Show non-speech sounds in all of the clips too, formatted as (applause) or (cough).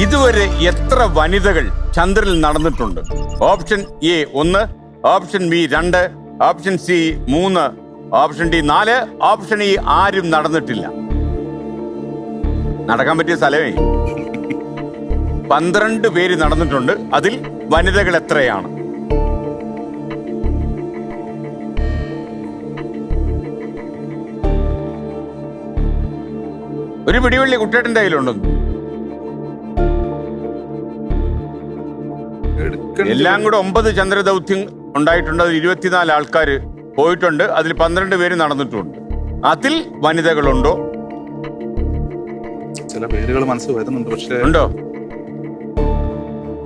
ഇതുവരെ എത്ര വനിതകൾ ചന്ദ്രനിൽ നടന്നിട്ടുണ്ട്? ഓപ്ഷൻ എ ഒന്ന് ഓപ്ഷൻ ബി രണ്ട് ഓപ്ഷൻ സി മൂന്ന് ഓപ്ഷൻ ഡി നാല് ഓപ്ഷൻ ഇ ആരും നടന്നിട്ടില്ല. നടക്കാൻ പറ്റിയ സ്ഥലമേ. പന്ത്രണ്ട് പേര് നടന്നിട്ടുണ്ട്. അതിൽ വനിതകൾ എത്രയാണ്? ഒരു പിടിവള്ളി കുട്ടിയേട്ടന്റെ കയ്യിലുണ്ടെന്ന് എല്ലാം കൂടെ ഒമ്പത് ചന്ദ്രദൗത്യം ഉണ്ടായിട്ടുണ്ട്. അതിൽ ഇരുപത്തിനാല് ആൾക്കാർ പോയിട്ടുണ്ട്. അതിൽ പന്ത്രണ്ട് പേര് നടന്നിട്ടുണ്ട്. അതിൽ വനിതകളുണ്ടോ? ചില പേരുകൾ മനസ്സിൽ വരുന്നുണ്ട്. പക്ഷേ ഉണ്ടോ?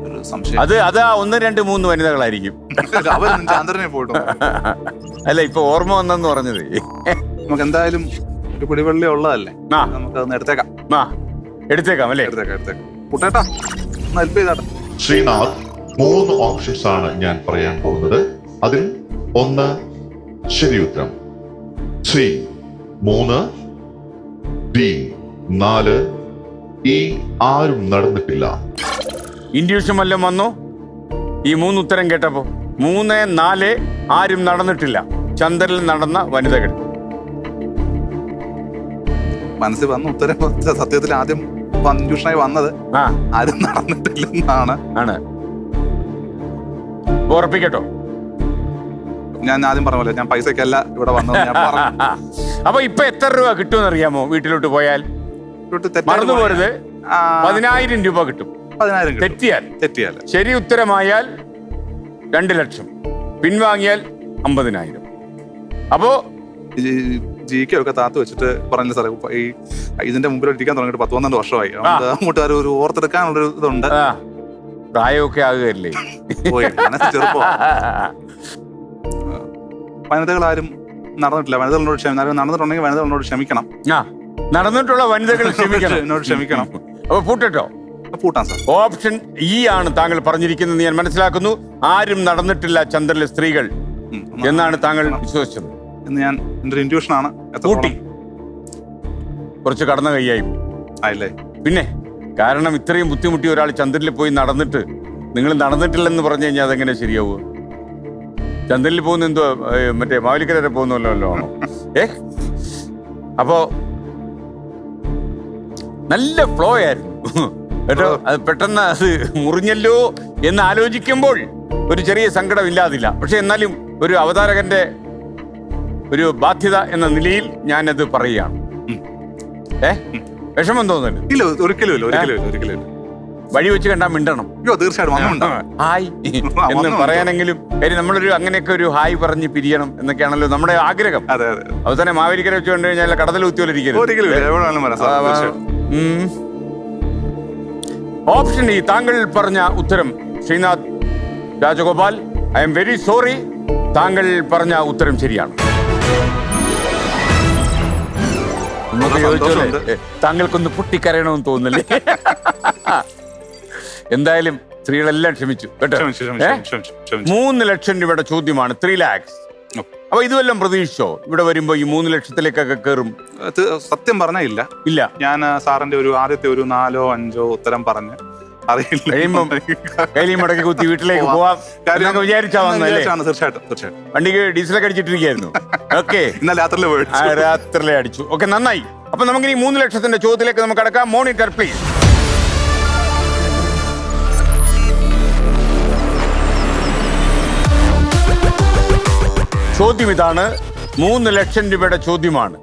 ഒരു സംശയം. അത് അത് ആ ഒന്ന് രണ്ട് മൂന്ന് വനിതകളായിരിക്കും. അവർ ചന്ദ്രനെ പോയിട്ടു? (laughs) അല്ല ഇപ്പൊ ഓർമ്മ വന്നെന്ന് പറഞ്ഞത്. നമുക്ക് എന്തായാലും ഒരു പിടിവള്ളി ഉള്ളതല്ലേ? ആ. നമുക്ക് അതൊന്ന് എടുത്തേക്കാം. ആ. എടുത്തേക്കാം അല്ലേ? എടുത്തേക്കാം എടുത്തേക്കാം. കുട്ടേട്ടാ ഒന്ന് ഹെൽപ്പ് ചെയ്താട്ടെ. ശ്രീനാഥ് മൂന്ന് ഓപ്ഷൻസ് ആണ് ഞാൻ പറയാൻ പോകുന്നത്. അതിൽ ഒന്ന് ശരി ഉത്തരം സി മൂന്ന്. ഡി നാല്. ഈ ആരും നടന്നിട്ടില്ല. ഇൻഡ്യൂഷൻ വല്ലതും വന്നോ? ഈ മൂന്ന് ഉത്തരം കേട്ടപ്പോ മൂന്ന് നാല് ആരും നടന്നിട്ടില്ല. ചന്ദ്രനിൽ നടന്ന വനിതകൾ. മനസ്സിൽ വന്ന ഉത്തരം സത്യത്തിൽ ആദ്യം കൺഫ്യൂഷനായി വന്നത് ആ. ആരും നടന്നിട്ടില്ലെന്നാണ്. ആണ്. ഉറപ്പിക്കട്ടോ. ഞാൻ ആദ്യം പറഞ്ഞ പോലെ ഞാൻ പൈസക്കല്ല ഇവിടെ വന്നത് ഞാൻ പറഞ്ഞു. (laughs) അപ്പൊ ഇപ്പൊ എത്ര രൂപ കിട്ടുമെന്ന് അറിയാമോ വീട്ടിലോട്ട് പോയാൽ? തെറ്റായി മറന്നു പോരുത്. ആ, പതിനായിരം രൂപ കിട്ടും. പതിനായിരം കിട്ടും. തെറ്റിയാൽ. ശരി ഉത്തരമായാൽ രണ്ട് ലക്ഷം. പിൻവാങ്ങിയാൽ അമ്പതിനായിരം. അപ്പോ ജിക്ക് ഒക്കെ താത്ത് വെച്ചിട്ട് പറഞ്ഞില്ല സാറേ ഇപ്പൊ ഈ ഇതിന്റെ മുമ്പിൽ ഇരിക്കാൻ തുടങ്ങിയിട്ട് പത്ത് പന്ത്രണ്ട് വർഷമായി. അതുകൊണ്ട് അങ്ങോട്ടുകാർ ഒരു ഓർത്തെടുക്കാനുള്ള ഒരു ഇതുണ്ട്. ആ, പ്രായമൊക്കെ ആകുകയല്ലേ? പോയി മനസ്സ് ചെറുപ്പമാ. വനിതകൾ ആരും നടന്നിട്ടില്ല. വനിതകളോട് ക്ഷമ ആരും നടന്നിട്ടുണ്ടെങ്കിൽ വനിതകളോട് ക്ഷമിക്കണം. ആ നടന്നിട്ടുള്ള വനിതകൾ (laughs) ക്ഷമിക്കണം. എന്നോട് ക്ഷമിക്കണം. അപ്പൊ പൂട്ടട്ടോ? പൂട്ടാൻ സാർ. ഓപ്ഷൻ ഇ ആണ് താങ്കൾ പറഞ്ഞിരിക്കുന്നത് ഞാൻ മനസ്സിലാക്കുന്നു. ആരും നടന്നിട്ടില്ല ചന്ദ്രനിലെ സ്ത്രീകൾ എന്നാണ് താങ്കൾ വിശ്വസിച്ചത്. എന്ന് ഞാൻ എന്റെ ആണ്. കൂട്ടി കുറച്ച് കടന്ന കൈയായി ആയില്ലേ? പിന്നെ? കാരണം ഇത്രയും ബുദ്ധിമുട്ടി ഒരാൾ ചന്ദ്രനിൽ പോയി നടന്നിട്ട് നിങ്ങൾ നടന്നിട്ടില്ലെന്ന് പറഞ്ഞു കഴിഞ്ഞാൽ അതെങ്ങനെ ശരിയാവുക? ചന്ദ്രനിൽ പോകുന്ന എന്തോ മറ്റേ മാവലിക്കര വരെ പോകുന്നല്ലോ ആണോ? ഏ? അപ്പോ നല്ല ഫ്ലോ ആയിരുന്നു. കേട്ടോ? അത് പെട്ടെന്ന് അത് മുറിഞ്ഞല്ലോ എന്ന് ആലോചിക്കുമ്പോൾ ഒരു ചെറിയ സങ്കടം ഇല്ലാതില്ല പക്ഷെ എന്നാലും ഒരു അവതാരകന്റെ ഒരു ബാധ്യത എന്ന നിലയിൽ ഞാനത് പറയുകയാണ്. ഏ? വിഷമം തോന്നുന്നു ഇല്ല ഒരിക്കലും ഇല്ല ഒരിക്കലും ഇല്ല ഒരിക്കലും ഇല്ല. വഴി വെച്ച് കണ്ടാൽ മിണ്ടണം. അയ്യോ തീർച്ചയായിട്ടും ഹായ് (laughs) എന്ന്. പറയാനെങ്കിലും കാര്യം നമ്മളൊരു അങ്ങനെയൊക്കെ ഒരു ഹായ് പറഞ്ഞ് പിരിയണം എന്നൊക്കെയാണല്ലോ നമ്മുടെ ആഗ്രഹം. അതെ അതെ. അവസാനം മാവേലിക്കര വെച്ച് കണ്ടു കഴിഞ്ഞാൽ കടതൽ കുത്തിയോലിരിക്കരുത് ഓപ്ഷൻ ഇ താങ്കൾ പറഞ്ഞ ഉത്തരം. Sreenath Rajagopal I am very sorry താങ്കൾ പറഞ്ഞ ഉത്തരം ശരിയാണ്. നമുക്ക് താങ്കൾക്കൊന്ന് പൊട്ടിക്കരയണമെന്ന് തോന്നുന്നില്ലേ? എന്തായാലും സ്ത്രീകളെല്ലാം ക്ഷമിച്ചു. കേട്ടോ? ക്ഷമിച്ചു ക്ഷമിച്ചു ക്ഷമിച്ചു ക്ഷമിച്ചു മൂന്ന് ലക്ഷം രൂപയുടെ ചോദ്യമാണ്. ത്രീ ലാക്സ്. അപ്പൊ ഇതുവെല്ലാം പ്രതീക്ഷിച്ചോ? ഇവിടെ വരുമ്പോ ഈ മൂന്ന് ലക്ഷത്തിലേക്കൊക്കെ കയറും സത്യം പറഞ്ഞ ഇല്ല. ഇല്ല. ഞാൻ സാറിന്റെ ഒരു ആദ്യത്തെ ഒരു നാലോ അഞ്ചോ ഉത്തരം പറഞ്ഞ് അറിയില്ല. കഴിയുമ്പം കൈലി കുത്തി വീട്ടിലേക്ക് പോവാം. എന്നൊക്കെ വിചാരിച്ചാ വന്നല്ലേ തീർച്ചയായിട്ടും തീർച്ചയായിട്ടും. വണ്ടിക്ക് ഡീസലൊക്കെ അടിച്ചിട്ടിരിക്കായിരുന്നു ഓക്കെ. (laughs) ഇന്നലെ രാത്രിയിൽ ആ രാത്രിയിലെ അടിച്ചു. ഓക്കെ നന്നായി. അപ്പൊ നമുക്ക് ഈ മൂന്ന് ലക്ഷത്തിന്റെ ചോദ്യത്തിലേക്ക് നമുക്ക് അടക്കാം മോണിറ്റർ പ്ലീസ് ചോദ്യം ഇതാണ്. മൂന്ന് ലക്ഷം രൂപയുടെ ചോദ്യമാണ്.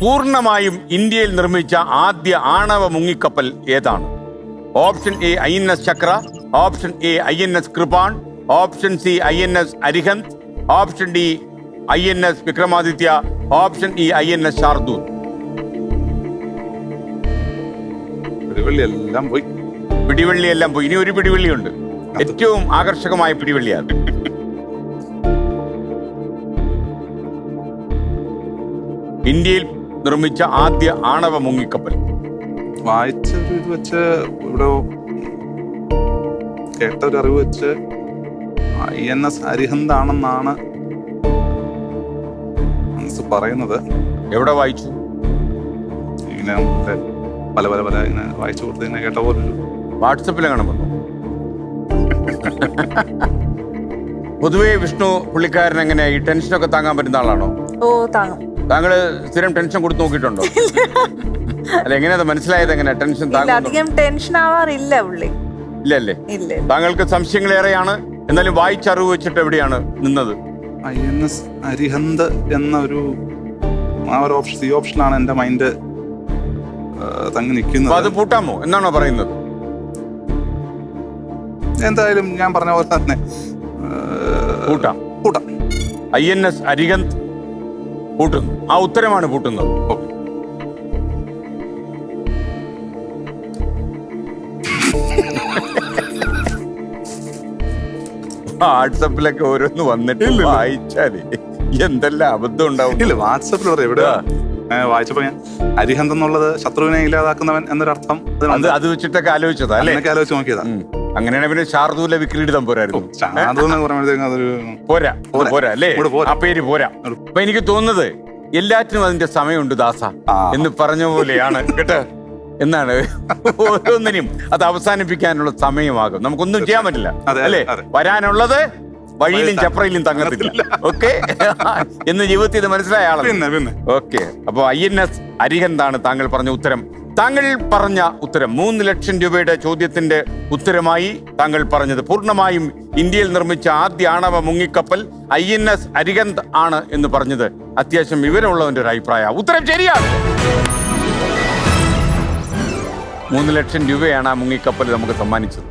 പൂർണമായും ഇന്ത്യയിൽ നിർമ്മിച്ച ആദ്യ ആണവ മുങ്ങിക്കപ്പൽ ഏതാണ്? Option A I N S Chakra option A I N S Kripan option C I N S Arihant option D I N S Vikramaditya option E I N S Shardul എല്ലാം പോയി. പിടിവള്ളി എല്ലാം പോയി. ഇനി ഒരു പിടിവള്ളിയുണ്ട്. ഏറ്റവും ആകർഷകമായ പിടിവള്ളിയാണ്. ഇന്ത്യയിൽ നിർമ്മിച്ച ആദ്യ ആണവ മുങ്ങിക്കപ്പൽ. വായിച്ച ഒരു ഇത് വെച്ച് ഇവിടെ കേട്ട ഒരു അറിവ് വെച്ച് ഐ എൻ എസ് അരിഹന്താണെന്നാണ് മനസ്സ് പറയുന്നത്. എവിടെ വായിച്ചു? ഇങ്ങനെ പല പല പല ഇങ്ങനെ വായിച്ചു കൊടുത്ത് ഇങ്ങനെ കേട്ട പോലെ വാട്സപ്പിൽ അങ്ങനെ വന്നു? പൊതുവേ വിഷ്ണു പുള്ളിക്കാരൻ എങ്ങനെയാ? ഈ ടെൻഷനൊക്കെ താങ്ങാൻ പറ്റുന്ന ആളാണോ? ഓ താങ്ങും. താങ്കൾ സ്ഥിരം ടെൻഷൻ കൊടുത്ത് നോക്കിയിട്ടുണ്ടോ? അല്ല എങ്ങനെയാ അത് മനസ്സിലായത് എങ്ങനെയാ? ടെൻഷൻ ഇല്ല അധികം ടെൻഷൻ ആവാറില്ല പുള്ളി. ഇല്ലല്ലേ ഇല്ല താങ്കൾക്ക് സംശയങ്ങളേറെയാണ്. എന്നാലും വായിച്ചറിവ് വെച്ചിട്ട് എവിടെയാണ് നിന്നത്? ഐ എൻ എസ് അരിഹന്ത് എന്ന ഒരു ആ ഒരു ഓപ്ഷൻ സി ഓപ്ഷനാണ് എന്റെ മൈൻഡ്. തങ്ങി അപ്പൊ അത് നിൽക്കുന്നത് പൂട്ടാമോ? എന്നാണോ പറയുന്നത്? എന്തായാലും ഞാൻ പറഞ്ഞ പോലെ തന്നെ. ആ, പൂട്ടാം. കൂട്ടാം ഐ എൻ എസ് അരിഹന്ത് പൂട്ടുന്നു. ആ ഉത്തരമാണ് പൂട്ടുന്നത്. ഓക്കെ. വാട്സപ്പിലൊക്കെ ഓരോന്ന് വന്നിട്ട് വായിച്ചാൽ എന്തെല്ലാം അബദ്ധം ഉണ്ടാവും. ഇല്ല വാട്സപ്പിൽ പറയാം. ഇവിടെ വായിച്ചപ്പോ ഞാൻ അരിഹന്ത് എന്നുള്ളത് ശത്രുവിനെ ഇല്ലാതാക്കുന്നവൻ എന്നൊരർത്ഥം അത് അത് വെച്ചിട്ടൊക്കെ ആലോചിച്ചതാ അല്ലേ? ആലോചിച്ച് നോക്കിയതാ. അങ്ങനെയാണ് പിന്നെ ശാർദൂല വിക്രീഡിതം പോരായിരുന്നു അതെന്ന് പറയുമ്പോഴത്തേക്കും അതൊരു പോരാ പോരാ. അല്ലേ? ആ പേര് പോരാ. അപ്പൊ എനിക്ക് തോന്നുന്നത് എല്ലാറ്റിനും അതിന്റെ സമയമുണ്ട് ദാസ എന്ന് പറഞ്ഞ പോലെയാണ്. കേട്ടോ? എന്നാണ്? ഓരോന്നിനും അത് അവസാനിപ്പിക്കാനുള്ള സമയമാകും. നമുക്കൊന്നും ചെയ്യാൻ പറ്റില്ല അല്ലേ? വരാനുള്ളത് വഴിയിലും ചപ്രയിലും തങ്ങത്തില്ല. ഓക്കെ? എന്ന് ജീവിതത്തിൽ ഇത് മനസ്സിലായ ആളാണ് ഓക്കെ. അപ്പൊ ഐ എൻ എസ് അരിഹന്താണ് താങ്കൾ പറഞ്ഞ ഉത്തരം. താങ്കൾ പറഞ്ഞ ഉത്തരം മൂന്ന് ലക്ഷം രൂപയുടെ ചോദ്യത്തിന്റെ ഉത്തരമായി താങ്കൾ പറഞ്ഞത്. പൂർണമായും ഇന്ത്യയിൽ നിർമ്മിച്ച ആദ്യ ആണവ മുങ്ങിക്കപ്പൽ ഐ എൻ എസ് അരികന്ത് ആണ് എന്ന് പറഞ്ഞത്. അത്യാവശ്യം വിവരമുള്ളവന്റെ ഒരു അഭിപ്രായ. ഉത്തരം ശരിയാണ്. മൂന്ന് ലക്ഷം രൂപയാണ് ആ മുങ്ങിക്കപ്പൽ നമുക്ക് സമ്മാനിച്ചത്.